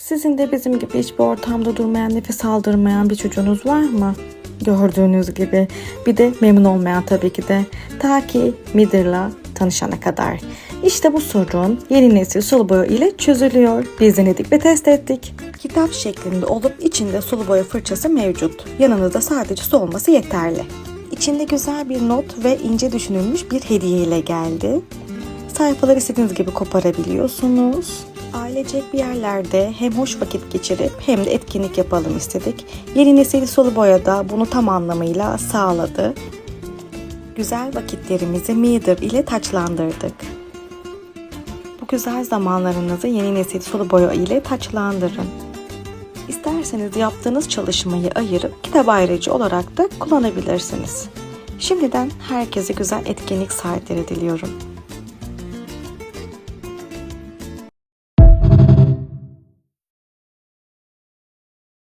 Sizin de bizim gibi hiçbir ortamda durmayan, nefes aldırmayan bir çocuğunuz var mı? Gördüğünüz gibi. Bir de memnun olmayan tabii ki de. Ta ki Midır'la tanışana kadar. İşte bu sorun yeni nesil sulu boya ile çözülüyor. Biz denedik ve test ettik. Kitap şeklinde olup içinde sulu boya fırçası mevcut. Yanınızda sadece su olması yeterli. İçinde güzel bir not ve ince düşünülmüş bir hediye ile geldi. Sayfaları istediğiniz gibi koparabiliyorsunuz. Ailecek bir yerlerde hem hoş vakit geçirip hem de etkinlik yapalım istedik. Yeni nesil sulu boya da bunu tam anlamıyla sağladı. Güzel vakitlerimizi Meader ile taçlandırdık. Bu güzel zamanlarınızı yeni nesil sulu boya ile taçlandırın. İsterseniz yaptığınız çalışmayı ayırıp kitap ayrıcı olarak da kullanabilirsiniz. Şimdiden herkese güzel etkinlik saatleri diliyorum.